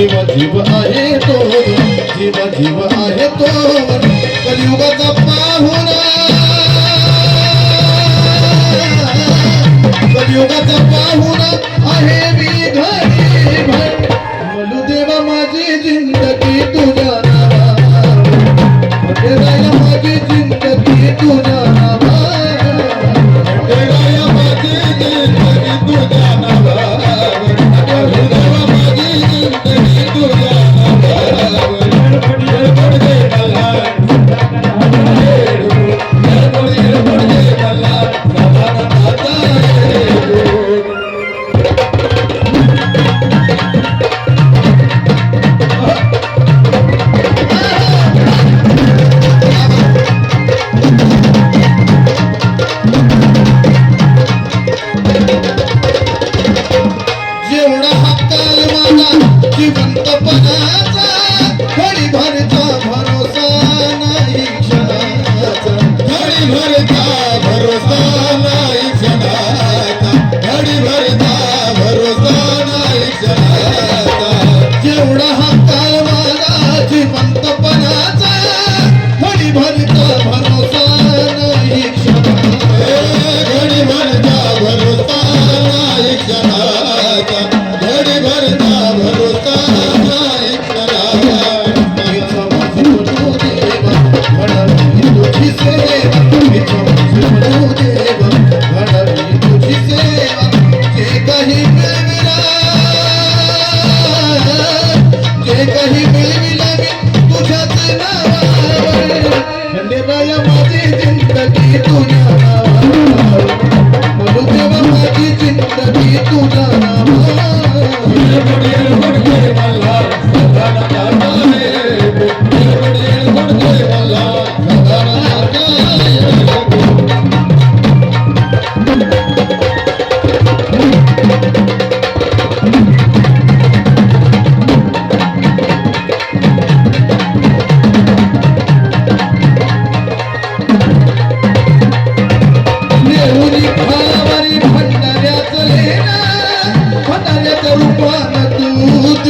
जीव जीव आहे तो जीव जीव आहे तो. कलियुगाचा पाहुणा. कलियुगाचा पाहुणा आहे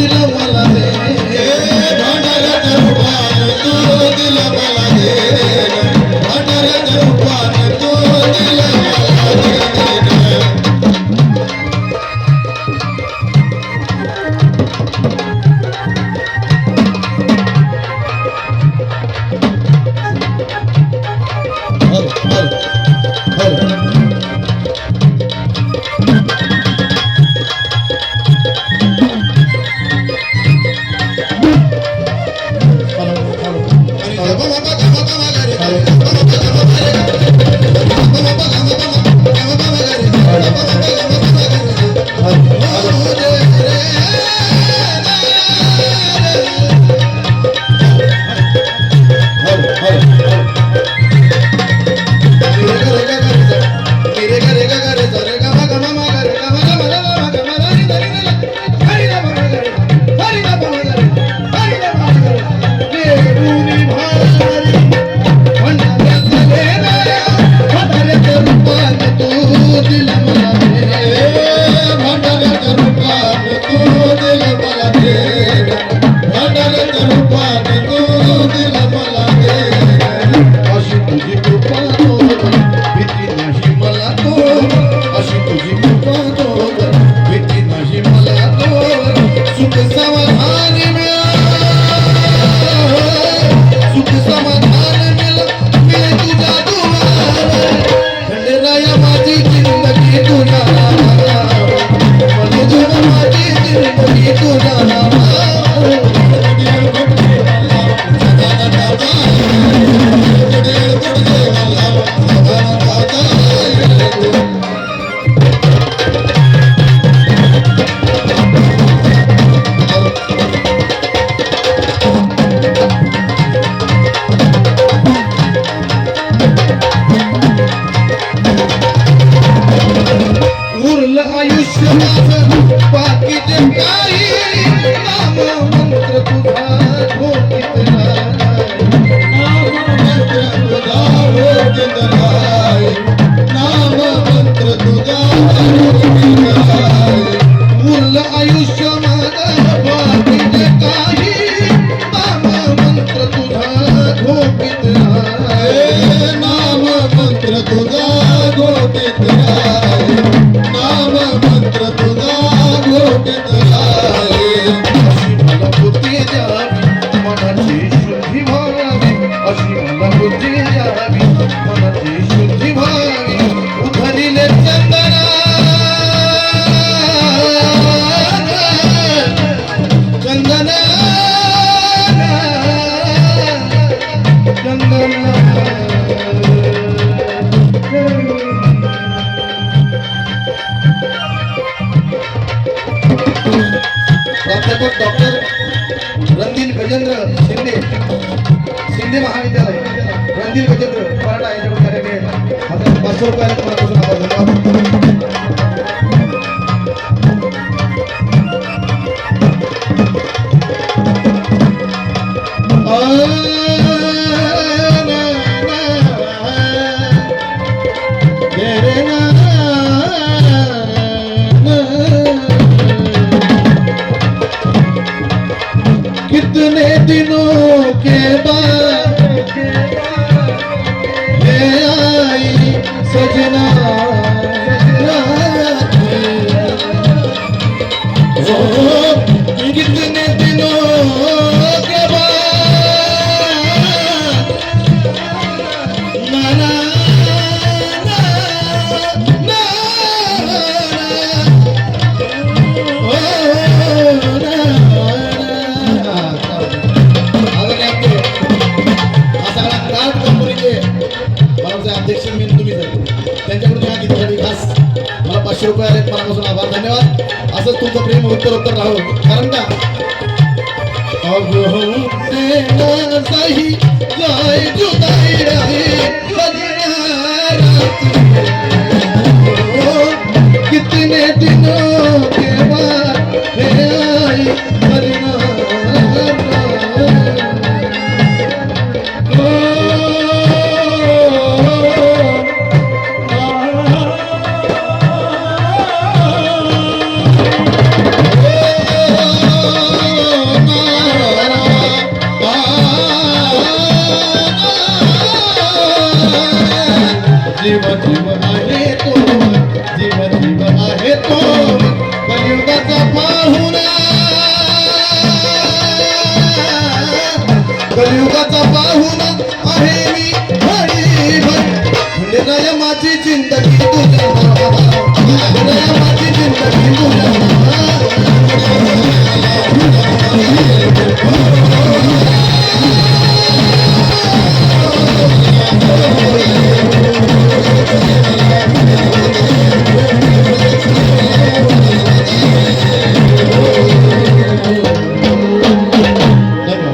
I'm ಒಬ್ಬ Yo 就这 प्राध्यापक डॉक्टर रणदीप गजेंद्र शिंदे शिंदे महाविद्यालय रणदीप गजेंद्र मराठा यांच्याकडून कार्यालय आता पाचशे रुपयाला দিন বা अध्यक्ष मेन तुम्ही त्यांच्याकडून या गीतासाठी खास मला पाचशे रुपये आले मनापासून आभार धन्यवाद. असंच तुमचं प्रेम उत्तर उत्तर राहो. कारण का? सही जाए जुदाई रहे. कलियुगाचा पाहुणा आहे मी हरी हृदय माझी जिंदगी तुझ्या माझी जिंदगी तुझ्या